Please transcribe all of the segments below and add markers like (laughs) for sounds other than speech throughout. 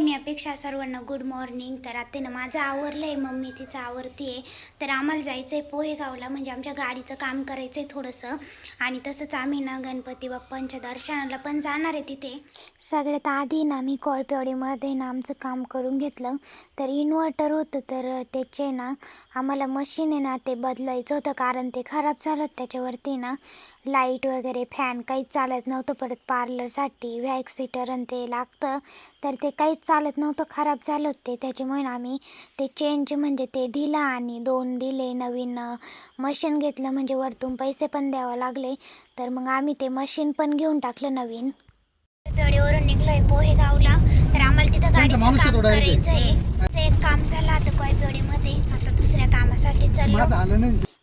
मी अपेक्षा सर्वांना good morning तर आत्तेनं ना माझं आवरलं आहे मम्मी तिचं आवरती आहे तर आम्हाला जायचं आहे पोहेगावला म्हणजे आमच्या गाडीचं काम करायचं आहे थोडंसं. आणि तसंच आम्ही ना गणपती बाप्पांच्या दर्शनाला पण जाणार आहे तिथे. सगळ्यात आधी ना मी कोळपेवाडीमध्ये ना आमचं काम करून घेतलं. तर इन्व्हर्टर होतं तर त्याचे ना आम्हाला मशीन आहे ना ते बदलायचं होतं. कारण ते खराब झालं त्याच्यावरती ना लाइट वगैरे फॅन काहीच चालत नव्हतं. परत पार्लरसाठी व्हॅक्सिटर सीटर आणि ते लागतं. तर ते काहीच चालत नव्हतं खराब झालं होतं. ते त्याच्यामुळे आम्ही ते चेंज म्हणजे ते दिलं आणि दोन दिले नवीन मशीन घेतलं. म्हणजे वरतून पैसे पण द्यावं लागले. तर मग आम्ही ते मशीन पण घेऊन टाकलं नवीन. पेढेवरून निघलोय पोहे गावला तर आम्हाला तिथं गाडीचं काम. करायचं आहे एक काम झालं आता कोयपेढेमध्ये आता दुसऱ्या कामासाठी चाललो.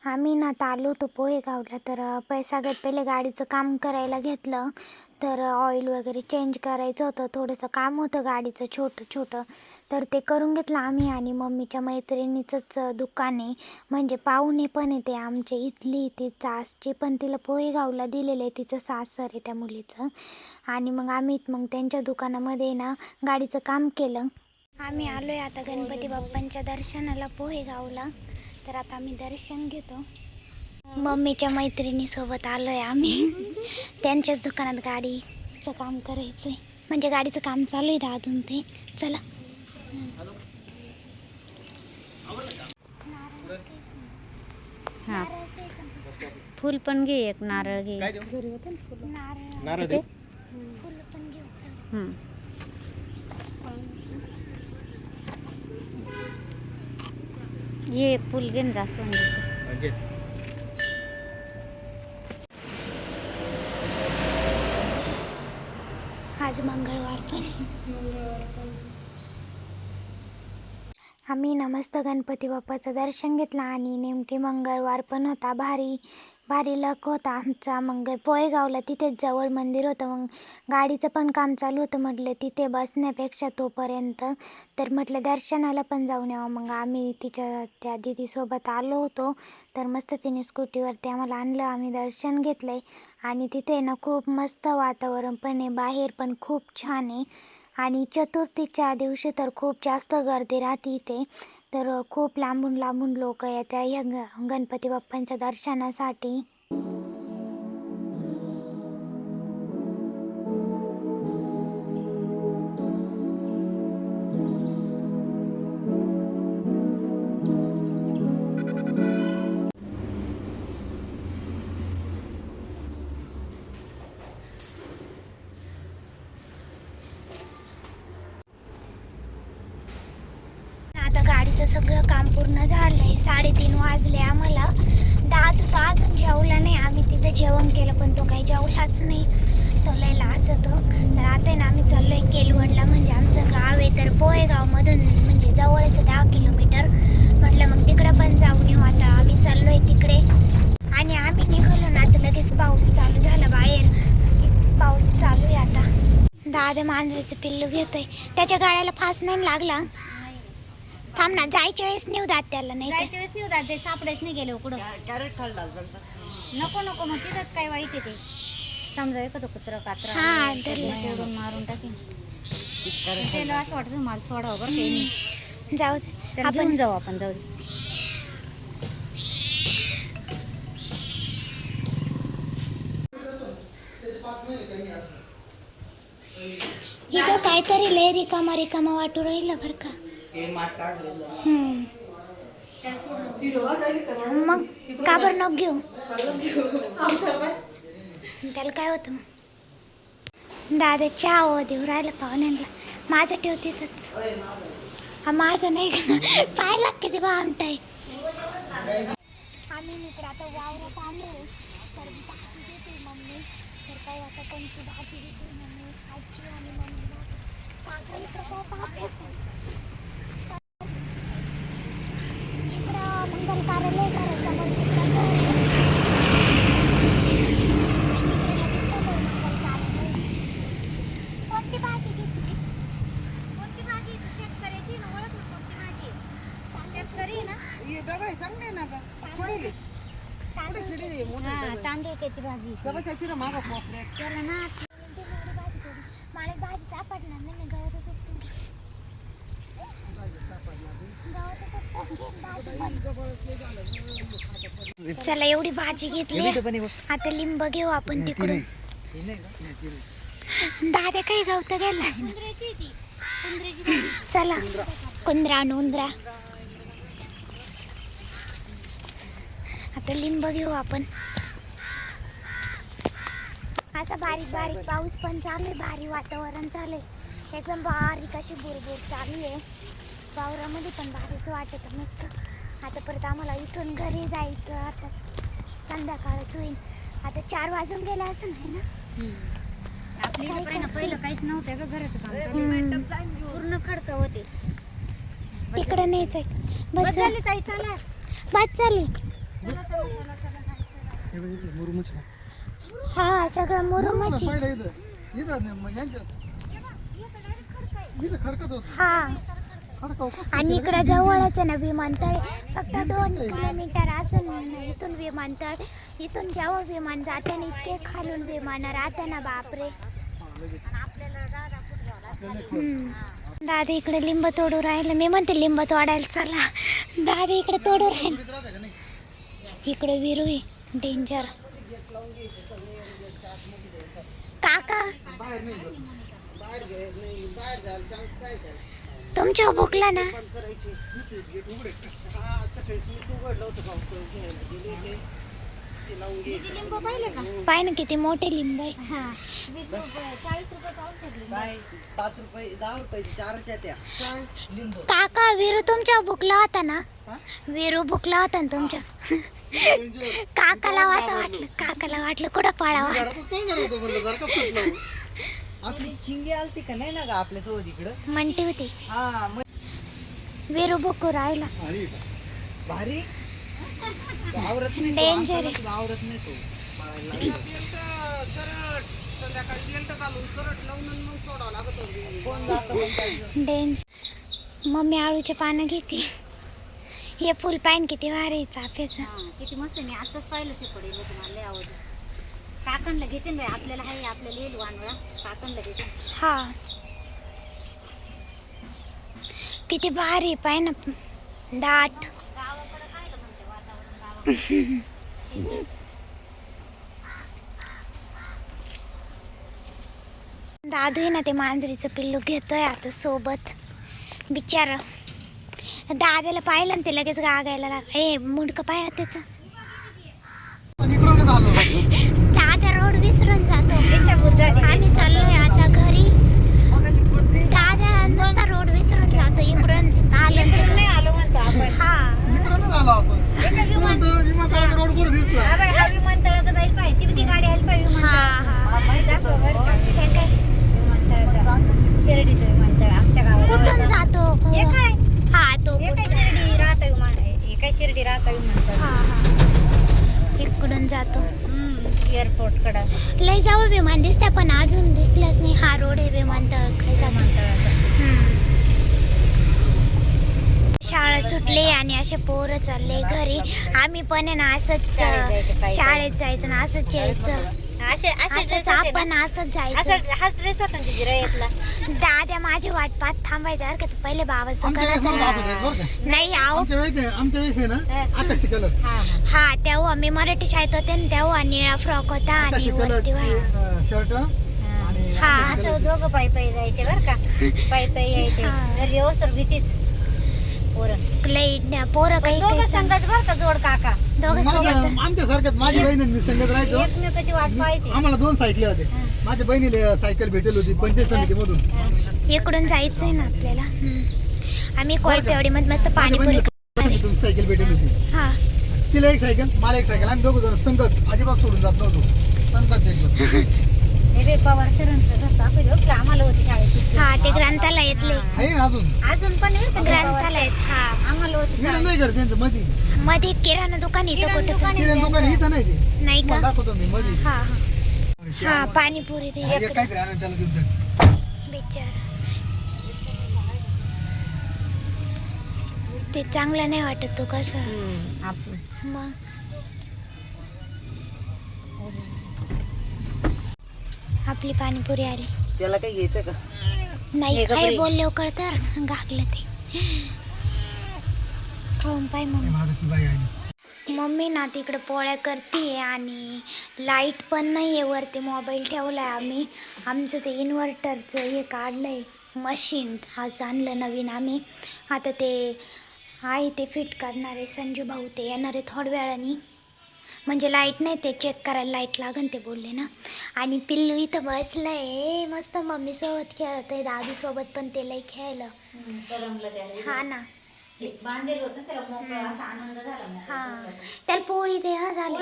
आम्ही ना आता आलो होतो पोहे गावला तर अ, पै सगळ्यात पहिले गाडीचं काम करायला घेतलं. तर ऑइल वगैरे चेंज करायचं होतं. थोडंसं काम होतं गाडीचं छोटं छोटं. तर ते करून घेतलं आम्ही आणि मम्मीच्या मैत्रिणीचंच दुकान आहे. म्हणजे पाहुणे पण आहे ते इथली ती सासची पण तिला पोहेगावला दिलेलं आहे तिचं सासर आहे त्या मुलीचं. आणि मग आम्ही मग त्यांच्या दुकानामध्ये ना गाडीचं काम केलं. आम्ही आलो आहे आता गणपती बाप्पांच्या दर्शनाला पोहेगावला. तर आता आम्ही दर्शन घेतो. मम्मीच्या मैत्रिणीसोबत आलो आहे आम्ही. त्यांच्याच दुकानात गाडीचं काम करायचं आहे म्हणजे गाडीचं काम चालू आहे दादून ते. चला. हा. फुल पण घे एक नारळ घे. नारळ. नारळ दे फुलं पण घेऊ चला. हं. ये फुल घे. ना जास्वंदीचं घे. आज मंगळवार पण आम्ही ना मस्त गणपती बाप्पाचं दर्शन घेतलं आणि नेमके मंगळवार पण होता. भारी भारी लक होता आमचा. मंगळ पोहेगावला तिथेच जवळ मंदिर होतं. मग गाडीचं पण काम चालू होतं म्हटलं तिथे बसण्यापेक्षा तोपर्यंत. तर म्हटलं दर्शनाला पण जाऊन यावं. मग आम्ही तिच्या त्या दिदीसोबत आलो होतो. तर मस्त तिने स्कूटीवरती आम्हाला आणलं. आम्ही दर्शन घेतलं आहे आणि तिथे ना खूप मस्त वातावरण पण आहे. बाहेर पण खूप छान आहे. आणि चतुर्थीच्या दिवशी तर खूप जास्त गर्दी राहते इथे. तर खूप लांबून लांबून लोक येतात. या ग गणपती बाप्पांच्या दर्शनासाठी. पूर्ण झालंय. साडेतीन वाजले आम्हाला. दात तर अजून जेवला नाही. आम्ही तिथे जेवण केलं पण तो काही जेवलाच नाही. तो लय लाजत तर आता आहे ना आम्ही चाललोय केलवडला म्हणजे आमचं गाव आहे तर पोहेगावमधून म्हणजे जवळच दहा किलोमीटर. म्हटलं मग तिकडं पण जाऊन येऊ. आता आम्ही चाललोय तिकडे. आणि आम्ही निघालो ना आता लगेच पाऊस चालू झाला बाहेर. पाऊस चालू आहे आता. दादा मांजरेचं पिल्लू घेतोय. त्याच्या गाड्याला फास नाही लागला? थांब ना जायच्या वेळेस नेऊ दात त्याला नाही तर. जायच्या वेळेस नाही होतात ते सापडेच नाही गेले कुठं नको नको मग तिथंच काय वाईट आहे ते समजा एखादं कुत्र कात्र हा, धरलं. मारून टाकेन त्याला असं वाटतं मला सोडावं बरं काही नाही जाऊ दे. त्याला आपण घेऊन जाऊ आपण जाऊ दे. इथं काहीतरी लय रिकामा रिकामा वाटू राहिलं बरं का. मग का बरं नको घेऊ? त्याला काय होतं? मग? दादा चहा हो देऊ राहिलं पाहुण्यांना. माझं ठेवतेच हा माझं नाही का? लागते ते बा आमटाय आम्ही इकडे आता वावरात आलो. तर भाजी देते मम्मी. तर काय आता कोणती भाजी देते मम्मी? आजी आणि मम्मी काका इकडं काय पाहते इकडं मंगल कार्यालय घरासमोर चित्र कोणती भाजी घेतली कोणती भाजी शेतकऱ्याची ना ओळख कोणती भाजी शेतकरी ना हा तांदूळक्याची भाजी. त्याला ना मला भाजी सापडणार नाही मी गळ्यातच उपटून घेते. आपण चला एवढी भाजी घेतली. आता लिंब घेऊ आपण तिकडून. दादा काही गावत गेला? चला कुंद्रा नोंद्रा आता लिंब घेऊ आपण. असा बारीक बारीक पाऊस पण चालू आहे भारी वातावरण चालू आहे. एकदम बारीक अशी बुरबुर चालू आहे. वावरामध्ये पण भारीच वाटत मस्त. आता परत आम्हाला इथून घरी जायचं. आता संध्याकाळच होईल. आता चार वाजून गेला असं नाही ना? काय इथं पहिलं काहीच नव्हतं ग घराचं काम. चालू. पूर्ण खडक होते. तिकडे न्यायचंय बस झाली. ताई चला. बस. मुरुमच हा सगळं मुरुमाची पहिलं इथं. इथं नाही, मग यांच्यात. इथं खडकत होत. हा. आणि इकडे जवळच आहे ना विमानतळ फक्त दोन किलोमीटर असं इथून विमानतळ इथून जेव्हा विमान जाते ना इतके खालून विमान राहते ना बापरे. दादा इकडे लिंब तोडू राहिलं. मी म्हणते लिंब तोडायला चला. दादा इकडे तोडू राहील. इकडे विरू डेंजर. काका. बाहेर नाही तुमच्या भुकला ना. पाय ना किती मोठे लिंब आहे. हा. काका विरू तुमच्या भुकला होता ना? विरू भुकला होता ना तुमच्या? काकाला असं वाटलं काकाला वाटलं कुठं पडावा आपली चिंगी आलती का नाही ना ग आपल्यासोबत इकडं? म्हणते होती. हा मग विरू भुकू राहिला. का? भारी? आवरत नाही तो, Danger आहे. आवरत नाही तो. पळायला लागला. कोण जातं मग त्याचं? डेंज मम्मी आळूचे पानं घेते. हे फुल पान किती भारी आहे चाफ्याचं. हा, किती मस्त आहे. मी आताच पाहिलं ते पडेल होतं मला लय आवडलं. काकणला घेते ना आपल्याला हाय आपल्याला येईल वानवळा. काकणला घेते. हा. किती भारी पाय ना. दाट. गावाकडे काय गं म्हणते वातावरण गावाकडे? दादू आहे ना ते मांजरीचं पिल्लू घेतोय आता सोबत. बिचार. दादाला पाहिलं ना ते लगेच गागायला लाग ए मुंडकं पाय त्याचं. पण इकडूनच आलो दादा रोड विसरून जातो आम्ही चाललोय आता घरी? दादा नुसता रोड विसरून जातो इकडून आलं तिकडून आलो म्हणतो आपण. हा. इकडूनच आलो आपण. विमानतळ- विमानतळाचा रोड कुठं दिसला. हा बाई, विमानतळाचं जाईल पाहिजे ती ती गाडी आली पाहिजे हा विमानतळ हा हा. हे. शिर्डीचं विमानतळ आमच्या कुठून गावात जातो? हे काय? हा तो हे काय. शिर्डी राहतं विमान हे काय शिर्डी राहतं विमानतळ? हा हा. इकडून जातो. एअरपोर्ट कडं. लय जवळ विमान दिसतं पण अजून दिसलंच नाही. हा रोड आहे विमानतळ जातो. विमानतळाचं. शाळा सुटली आणि असे पोरं चालले घरी. आम्ही पण आहे ना असंच शाळेत जायचं ना असंच यायचं. असे असंच? आपण असंच जायचं. असं हाच ड्रेस होता ना तिची रयतला दादा माझी वाट पाहत थांबायचं. बरं का ते पहिले बाबाच आमच्या वेळेस नव्हता असा ड्रेस बरं का? नाही आहो. आमच्या वेळेस आहे- आमच्या वेळेस आहे ना आकाशी कलर हा तेव्हा मी मराठी शाळेत होते ना तेव्हा निळा फ्रॉक होता आणि आकाशी वरती वा- कलर शर्ट हा. आणि हा. असं दोघं पायी पायी जायचे बरं का. (laughs) पायी पायी यायचे. हा. घरी तर भीतीच. पोरं. लई न- पोरं काही दोघं काही सांग- संघात बरं का जोड काका? आमच्यासारखंच. माझी बहीण आणि मी संगत राहायचो. एकमेकाची वाट मी- पाहायची. आम्हाला दोन सायकली होते माझ्या बहिणीला सायकल भेटेल होती पंचायत समितीमधून. इकडून जायचंय ना आपल्याला. आम्ही कोळपेवडी मध्ये मस्त पाणीपुरी समितीतून सायकल भेटेल होती. तिला एक सायकल मला एक सायकल. आम्ही दोघं जण संगत. अजिबात सोडून जात नव्हतो. संगत एकदम (laughs) हे पवार सरांचं आम्हाला होती शाळेत. हा ते ग्रंथालयातले आहे ना अजून? अजून पण आहे का? ग्रंथालयात हा आम्हाला होती इकडे शाळेत. नाही घर त्यांचं मध्ये मध्ये किराणा दुकान इथं किराणा कुठं? दुकान आहे किरण दुकान त्यांचं. इथं नाही ते. नाही का? तुम्हाला दाखवतो मी मध्ये हा हा. हा पाणीपुरी ते एक इकडं. काहीतरी आणून त्याला देऊन टाक. बिचार. ते चांगलं नाही वाटत तू कसं. मग? आपली पाणीपुरी आली. त्याला काही घ्यायचं का? नाही काय. बोलले तर गागलं ते. खाऊन पाय हे आली. मम्मी ना तिकडे पोळ्या करते आणि लाइट पण नाही आहे वरती मोबाईल ठेवला आहे आम्ही. आमचं ते इन्व्हर्टरचं हे काढलं आहे मशीन. आज आणलं नवीन आम्ही. आता ते आहे ते फिट करणार संजू भाऊ ते येणार आहे थोड्या वेळाने. म्हणजे लाइट नाही ते चेक करायला लाइट लागन ते बोलले ना. आणि पिल्लू इथं बसलं आहे. मस्त मम्मीसोबत खेळत आहे. दादूसोबत पण ते लई खेळलं. हा ना. हा. त्याला पोळी दे हा झालं.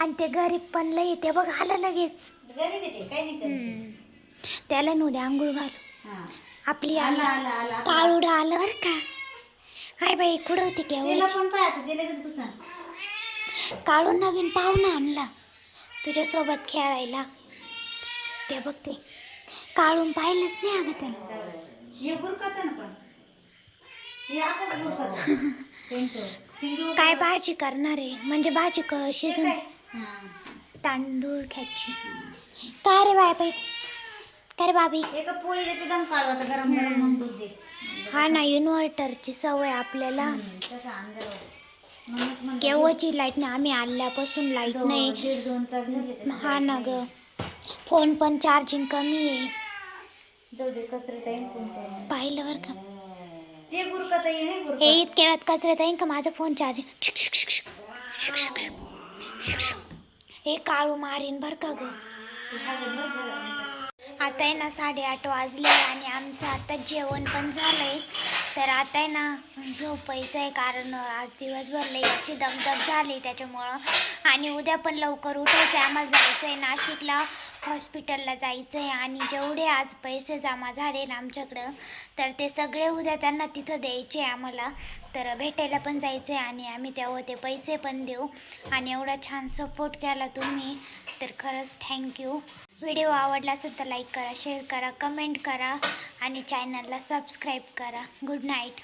आणि ते गरीब पण लय ते बघ आलं लगेच. त्याला नव्हते आंघोळ घालू. आपली आला काळूड आलं बरं का. हाय बाई कुठं होती पण लगेच घुसा. काढून नवीन पाहुणा आणला. तुझ्यासोबत खेळायला. ते बघ ते. काढून पाहिलंच नाही अगं त्याला हे गुरकत ना पण. हे आपण गुरकत त्यांचं. चिंगी काय भाजी करणार आहे? म्हणजे भाजी क शिजून. तांदूळ ख्याची काय रे बाय बाई? काय रे बाबी? एका पोळी देते दम काढवा तर गरम गरम मग दूध दे. हा ना इन्व्हर्टरची सवय आपल्याला. केव्हाची लाइट नाही आम्ही आल्यापासून लाइट नाही. दीड दोन तास झाले तसं हा ना ग. फोन पण चार्जिंग कमी आहे. जाऊ दे कचरे टाईम फोन करून. पाहिलं बरं का. ते गुरकत. हे इतक्या वेळात कचऱ्यात आहे का? माझा फोन चार्जिंग हे काळू मारीन बरं का ग. आता आहे ना साडेआठ वाजले आणि आमचं आता जेवण पण झालंय. तर आता आहे ना झोपायचं आहे कारण आज दिवसभर लई अशी दमदम झाली त्याच्यामुळं. आणि उद्या पण लवकर उठायचं आहे आम्हाला जायचं आहे नाशिकला हॉस्पिटलला जायचं आहे आणि जेवढे आज पैसे जमा झाले ना आमच्याकडं तर ते सगळे उद्या त्यांना तिथं द्यायचे आम्हाला. तर भेटायला पण जायचं आहे आणि आम्ही तेव्हा ते पैसे पण देऊ. आणि एवढा छान सपोर्ट केला तुम्ही. तर खरंच थँक्यू व्हिडिओ आवडला असेल तर लाईक करा शेअर करा कमेंट करा आणि चॅनलला सबस्क्राईब करा. Good night.